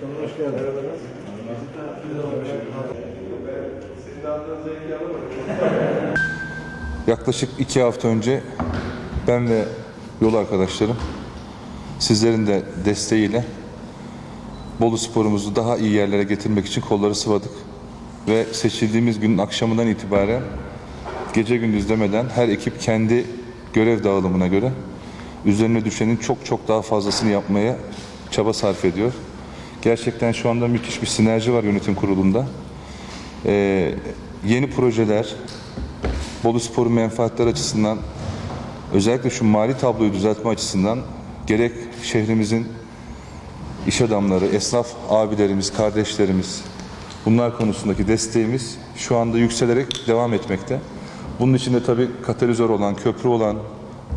Başkanım hoş geldiniz. Sizin aldığınız zevki alamadım. Yaklaşık iki hafta önce ben ve yol arkadaşlarım sizlerin de desteğiyle Bolu sporumuzu daha iyi yerlere getirmek için kolları sıvadık. Ve seçildiğimiz günün akşamından itibaren gece gündüz demeden her ekip kendi görev dağılımına göre üzerine düşenin çok çok daha fazlasını yapmaya çaba sarf ediyor. Gerçekten şu anda müthiş bir sinerji var yönetim kurulunda. Ee, yeni projeler, Bolu Spor'un menfaatler açısından özellikle şu mali tabloyu düzeltme açısından gerek şehrimizin iş adamları, esnaf abilerimiz, kardeşlerimiz bunlar konusundaki desteğimiz şu anda yükselerek devam etmekte. Bunun içinde tabii katalizör olan, köprü olan,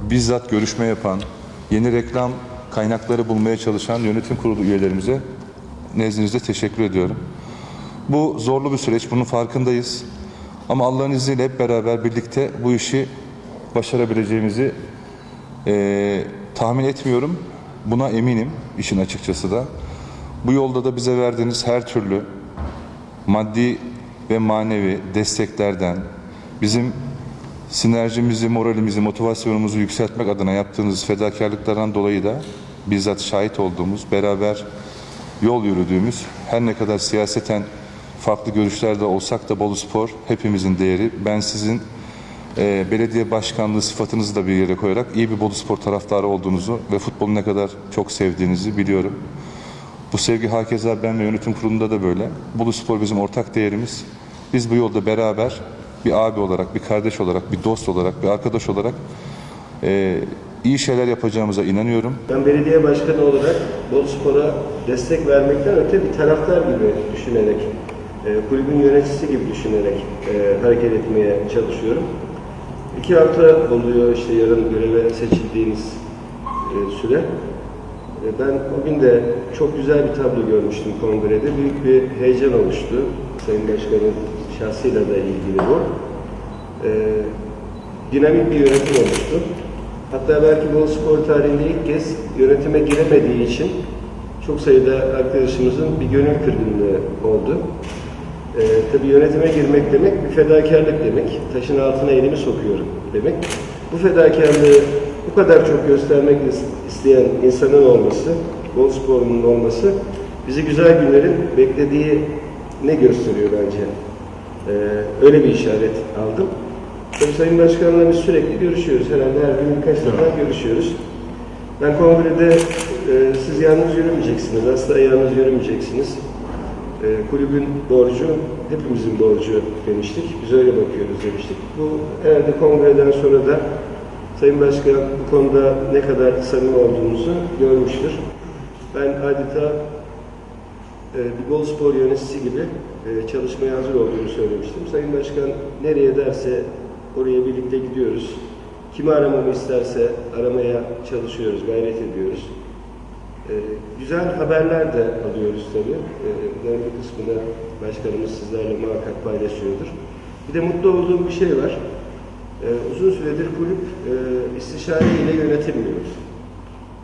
bizzat görüşme yapan, yeni reklam kaynakları bulmaya çalışan yönetim kurulu üyelerimize nezdinizde teşekkür ediyorum. Bu zorlu bir süreç, bunun farkındayız. Ama Allah'ın izniyle hep beraber birlikte bu işi başarabileceğimizi eee, tahmin etmiyorum. Buna eminim işin açıkçası da. Bu yolda da bize verdiğiniz her türlü maddi ve manevi desteklerden, bizim sinerjimizi, moralimizi, motivasyonumuzu yükseltmek adına yaptığınız fedakarlıklardan dolayı da bizzat şahit olduğumuz, beraber yol yürüdüğümüz, her ne kadar siyaseten farklı görüşlerde olsak da Bolu Spor hepimizin değeri. Ben sizin e, belediye başkanlığı sıfatınızı da bir yere koyarak iyi bir Bolu Spor taraftarı olduğunuzu ve futbolu ne kadar çok sevdiğinizi biliyorum. Bu sevgi hakeza ben ve yönetim kurulunda da böyle. Bolu Spor bizim ortak değerimiz. Biz bu yolda beraber bir abi olarak, bir kardeş olarak, bir dost olarak, bir arkadaş olarak e, iyi şeyler yapacağımıza inanıyorum. Ben belediye başkanı olarak Bolu Spor'a destek vermekten öte bir taraftar gibi düşünerek, e, kulübün yöneticisi gibi düşünerek e, hareket etmeye çalışıyorum. İki hafta oluyor işte yarın göreve seçildiğimiz e, süre. Ben o gün de çok güzel bir tablo görmüştüm kongrede. Büyük bir heyecan oluştu. Sayın Başkan'ın şahsıyla da ilgili bu. Dinamik bir yönetim oluştu. Hatta belki Bolu Spor tarihinde ilk kez yönetime giremediği için çok sayıda arkadaşımızın bir gönül kırgınlığı oldu. Ee, tabii yönetime girmek demek bir fedakarlık demek. Taşın altına elimi sokuyorum demek. Bu fedakarlığı bu kadar çok göstermek is- isteyen insanın olması, Bolu Spor'un olması bizi güzel günlerin beklediği ne gösteriyor bence. Ee, öyle bir işaret aldım. Tabii Sayın Başkan'la biz sürekli görüşüyoruz. Herhalde her gün birkaç defa görüşüyoruz. Ben kongrede e, siz yalnız yürümeyeceksiniz, asla yalnız yürümeyeceksiniz. E, kulübün borcu, hepimizin borcu demiştik. Biz öyle bakıyoruz demiştik. Bu herhalde kongreden sonra da Sayın Başkan bu konuda ne kadar samimi olduğumuzu görmüştür. Ben adeta e, bir Bol Spor yöneticisi gibi e, çalışmaya hazır olduğunu söylemiştim. Sayın Başkan nereye derse oraya birlikte gidiyoruz. Kimi aramamı isterse aramaya çalışıyoruz, gayret ediyoruz. E, güzel haberler de alıyoruz tabii. E, bunların bir kısmını başkanımız sizlerle muhakkak paylaşıyordur. Bir de mutlu olduğum bir şey var. E, uzun süredir kulüp e, istişare ile yönetilmiyor.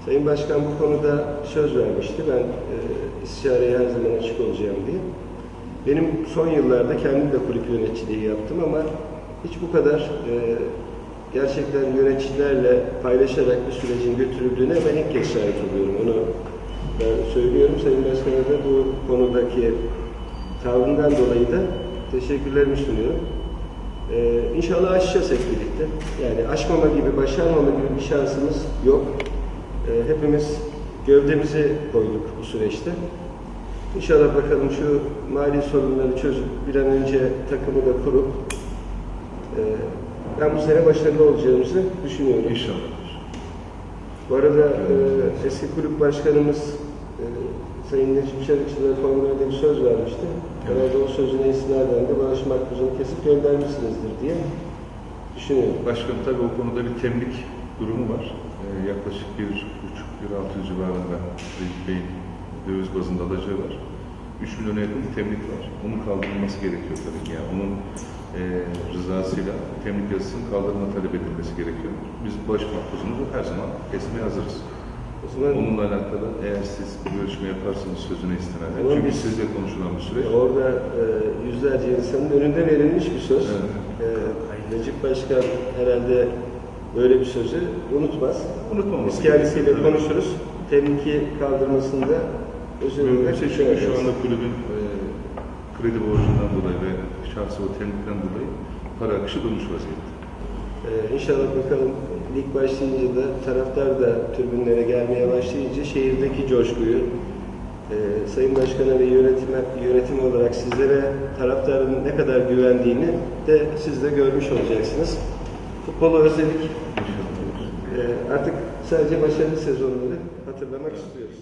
Sayın Başkan bu konuda söz vermişti. Ben e, istişareye her zaman açık olacağım diye. Benim son yıllarda kendim de kulüp yöneticiliği yaptım ama hiç bu kadar e, gerçekten yöneticilerle paylaşarak bir sürecin götürüldüğüne ben ilk kez şahit oluyorum. Onu ben söylüyorum. Sayın Başkan'a da bu konudaki tavrından dolayı da teşekkürlerimi sunuyorum. Ee, inşallah aşacağız hep birlikte. Yani aşmama gibi, başarmama gibi bir şansımız yok. Ee, hepimiz gövdemizi koyduk bu süreçte. İnşallah bakalım şu mali sorunları çözüp bir an önce takımı da kurup ben bu sene başarılı olacağımızı düşünüyorum. İnşallah. Bu arada e, eski kulüp başkanımız e, Sayın Necip Çelikçi'ne kongrede bir söz vermişti. Herhalde o sözüne istinaden de bağış makbuzunu kesip göndermişsinizdir diye düşünüyorum. Başkanım tabii o konuda bir temlik durumu var. Ee, yaklaşık bir buçuk, bir altı civarında Recep Bey'in döviz bazında alacağı var. 3 milyona yakın bir temlik var. Onun kaldırılması gerekiyor tabii ki. Yani onun e, rızasıyla temlik yazısının kaldırılma talep edilmesi gerekiyor. Biz baş makbuzumuzu her zaman kesmeye hazırız. O zaman Onunla alakalı eğer siz bir görüşme yaparsanız sözüne istinaden. Çünkü biz- sizle konuşulan bir süreç. orada e, yüzlerce insanın önünde verilmiş bir söz. Evet. E, Necip Başkan herhalde böyle bir sözü unutmaz. Unutmaması Biz kendisiyle konuşuruz. Temkinli kaldırmasında özellikle Mümkünse çünkü şu anda kulübün e, kredi borcundan dolayı ve şahsi o temlikten dolayı para akışı durmuş vaziyette. Ee, inşallah bakalım lig başlayınca da taraftar da tribünlere gelmeye başlayınca şehirdeki coşkuyu e, Sayın Başkan'a ve yönetime, yönetim olarak sizlere taraftarın ne kadar güvendiğini de siz de görmüş olacaksınız. Futbolu özledik. Ee, artık sadece başarılı sezonları hatırlamak istiyoruz.